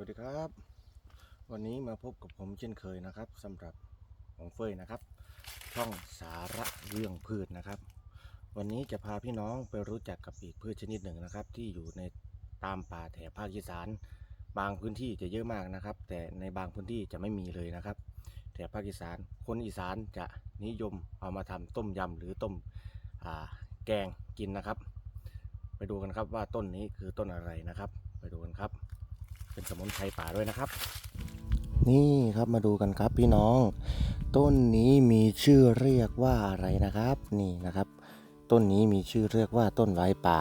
วัสดีครับ วันนี้มาพบกับผมเช่นเคยนะครับสำหรับของเฟยนะครับ ช่องสาระเรื่องพืชนะครับ วันนี้จะพาพี่น้องไปรู้จักกับอีกพืชชนิดหนึ่งนะครับ ที่อยู่ในตามป่าแถบภาคอีสาน บางพื้นที่จะเยอะมากนะครับ แต่ในบางพื้นที่จะไม่มีเลยนะครับแถบภาคอีสาน คนอีสานจะนิยมเอามาทำต้มยำหรือต้มแกงกินนะครับ ไปดูกันครับว่าต้นนี้คือต้นอะไรนะครับ ไปดูกันครับ เป็นสมุนไพรป่าด้วยนะครับ นี่ครับมาดูกันครับพี่น้อง ต้นนี้มีชื่อเรียกว่าอะไรนะครับ นี่นะครับ ต้นนี้มีชื่อเรียกว่าต้นไว้ป่า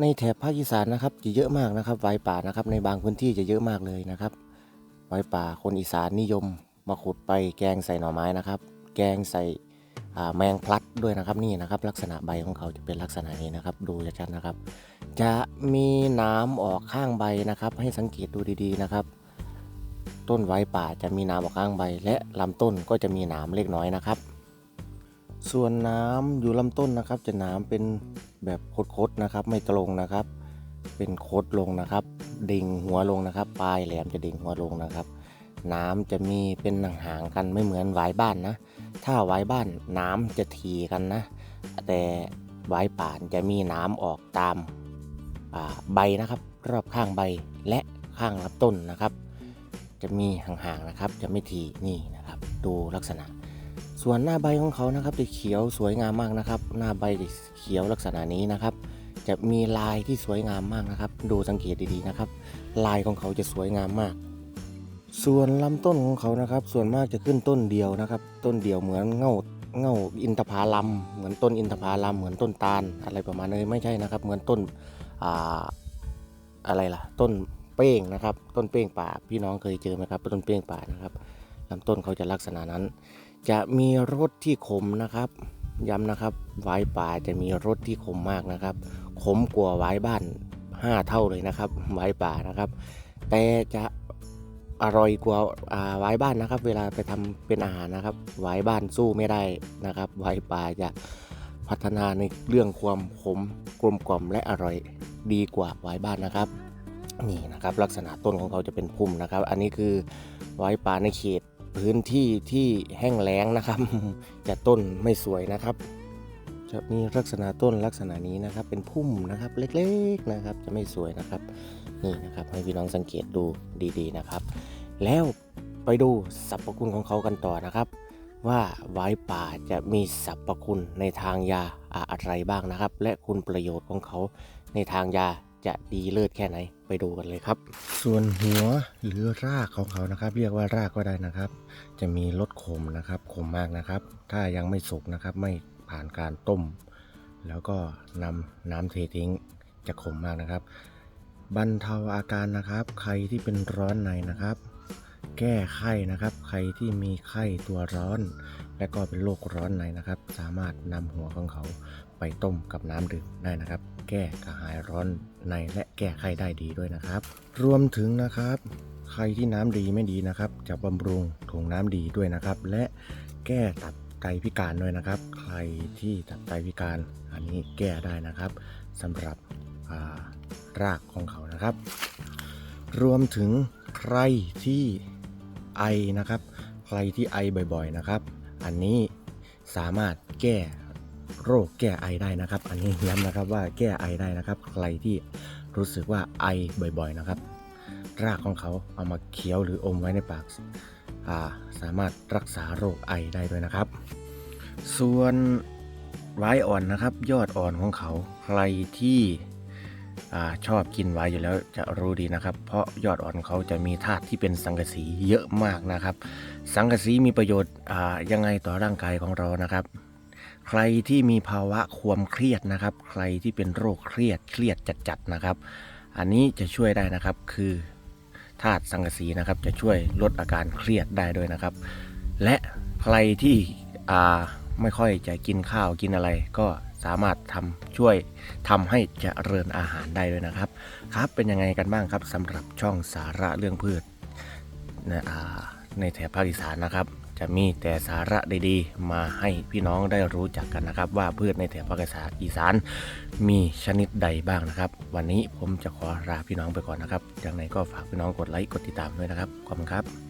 ในแถบภาคอีสานนะครับ จะเยอะมากนะครับไว้ป่านะครับ ในบางพื้นที่จะเยอะมากเลยนะครับ ไว้ป่าคนอีสานนิยมมาขุดไปแกงใส่หน่อไม้นะครับ แกงใส่ แมงพลัดด้วยนะครับนี่นะครับ ลักษณะใบของเขาจะเป็นลักษณะนี้นะครับ ดูชัดๆนะครับ จะมีน้ำออกข้างใบนะครับ ให้สังเกตดูดีๆนะครับ ต้นไว้ป่าจะมีน้ำออกข้างใบ และลำต้นก็จะมีหนามเล็กน้อยนะครับ ส่วนน้ำอยู่ลำต้นนะครับ จะหนามเป็นแบบคดๆนะครับ ไม่ตรงนะครับ เป็นโคดลงนะครับดิ่งหัวลงนะครับ ปลายแหลมจะดิ่งหัวลงนะครับ น้ำจะมีเป็นหางๆกันไม่เหมือนหวายบ้านนะ ถ้าหวายบ้านน้ำจะทีกันนะ แต่หวายป่านจะมีน้ำออกตามาใบนะครับ รอบข้างใบและข้างลำต้นนะครับ จะมีห่างๆนะครับ จะไม่ทีนี่นะครับ ดูลักษณะ ส่วนหน้าใบของเขานะครับจะเขียวสวยงามมากนะครับ หน้าใบจะเขียวลักษณะนี้นะครับ จะมีลายที่สวยงามมากนะครับ ดูสังเกตดีๆนะครับ ลายของเขาจะสวยงามมาก ส่วนลำต้นของเขานะครับ ส่วนมากจะขึ้นต้นเดียวนะครับ ต้นเดียวเหมือนเง่าเง่าอินทผลัมเหมือนต้นอินทผลัมเหมือนต้นตาลอะไรประมาณนี้ไม่ใช่นะครับ เหมือนต้นอ่าอะไรล่ะ ต้นเป้งนะครับ ต้นเป้งป่าพี่น้องเคยเจอไหมครับต้นเป้งป่านะครับลำต้นเขาจะลักษณะนั้น จะมีรสที่ขมนะครับย้ำนะครับไว้ป่าจะมีรสที่ขมมากนะครับ ขมกว่าไว้บ้าน 5 เท่าเลยนะครับไว้ป่านะครับ แต่จะ อร่อยกว่าอ่าไว้บ้านนะครับ เวลาไปทำเป็นอาหารนะครับไว้บ้านสู้ไม่ได้นะครับไว้ป่าจะพัฒนาในเรื่องความขมกลมกล่อมและอร่อยดีกว่าไว้บ้านนะครับนี่นะครับลักษณะต้นของเขาจะเป็นพุ่มนะครับ อันนี้คือไว้ป่าในเขตพื้นที่ที่แห้งแล้งนะครับ จะต้นไม่สวยนะครับ จะมีลักษณะต้นลักษณะนี้นะครับ เป็นพุ่มนะครับเล็กๆนะครับ จะไม่สวยนะครับนี่นะครับให้พี่น้องสังเกตดูดีๆนะครับ แล้วไปดูสรรพคุณของเขากันต่อนะครับ ว่าไว้ป่าจะมีสรรพคุณในทางยาอะไรบ้างนะครับ และคุณประโยชน์ของเขาในทางยาจะดีเลิศแค่ไหนไปดูกันเลยครับ ส่วนหัวหรือรากของเขานะครับ เรียกว่ารากก็ได้นะครับ จะมีรสขมนะครับขมมากนะครับ ถ้ายังไม่สุกนะครับไม่ ผ่านการต้ม แล้วก็นำน้ำเททิ้งจะขมมากนะครับ บรรเทาอาการนะครับ ใครที่เป็นร้อนในนะครับ แก้ไข้นะครับ ใครที่มีไข้ตัวร้อน และก็เป็นโรคร้อนในนะครับ สามารถนำหัวของเขาไปต้มกับน้ำดื่มได้นะครับ แก้กระหายร้อนในและแก้ไข้ได้ดีด้วยนะครับ รวมถึงนะครับ ใครที่น้ำดีไม่ดีนะครับ จะบำรุงถุงน้ำดีด้วยนะครับ และแก้ตับ ไตพิการด้วยนะครับ ใครที่ตับไตพิการอันนี้แก้ได้นะครับสำหรับารากของเขานะครับ รวมถึงใครที่ไอนะครับ ใครที่ไอบ่อยๆนะครับ อันนี้สามารถแก้โรคแก้ไอได้นะครับ อันนี้ย้ำนะครับว่าแก้ไอได้นะครับ ใครที่รู้สึกว่าไอบ่อยๆนะครับ รากของเขาเอามาเคี้ยวหรืออมไว้ในปาก สามารถรักษาโรคไอได้ด้วยนะครับ ส่วนไว้อ่อนนะครับ ยอดอ่อนของเขาใครที่อชอบกินไว้อยู่แล้วจะรู้ดีนะครับ เพราะยอดอ่อนเขาจะมีธาตุที่เป็นสังกะสีเยอะมากนะครับ สังกะสีมีประโยชน์ยังไงต่อร่างกายของเรานะครับ ใครที่มีภาวะความเครียดนะครับ ใครที่เป็นโรคเครียดเครียดจัดๆนะครับ อันนี้จะช่วยได้นะครับคือ ธาตุสังกะสีนะครับ จะช่วยลดอาการเครียดได้ด้วยนะครับ และใครที่อ่าไม่ค่อยจะกินข้าวกินอะไร ก็สามารถทำช่วยทำให้เจริญอาหารได้ด้วยนะครับ ครับเป็นยังไงกันบ้างครับสำหรับช่องสาระเรื่องพืชนอ่าในแถบภาคอีสานนะครับ จะมีแต่สาระดีๆ มาให้พี่น้องได้รู้จักกันนะครับ ว่าพืชในแถบภาคอีสานมีชนิดใดบ้างนะครับ วันนี้ผมจะขอลาพี่น้องไปก่อนนะครับอย่างไรก็ฝากพี่น้องกดไลค์กดติดตามด้วยนะครับขอบคุณครับ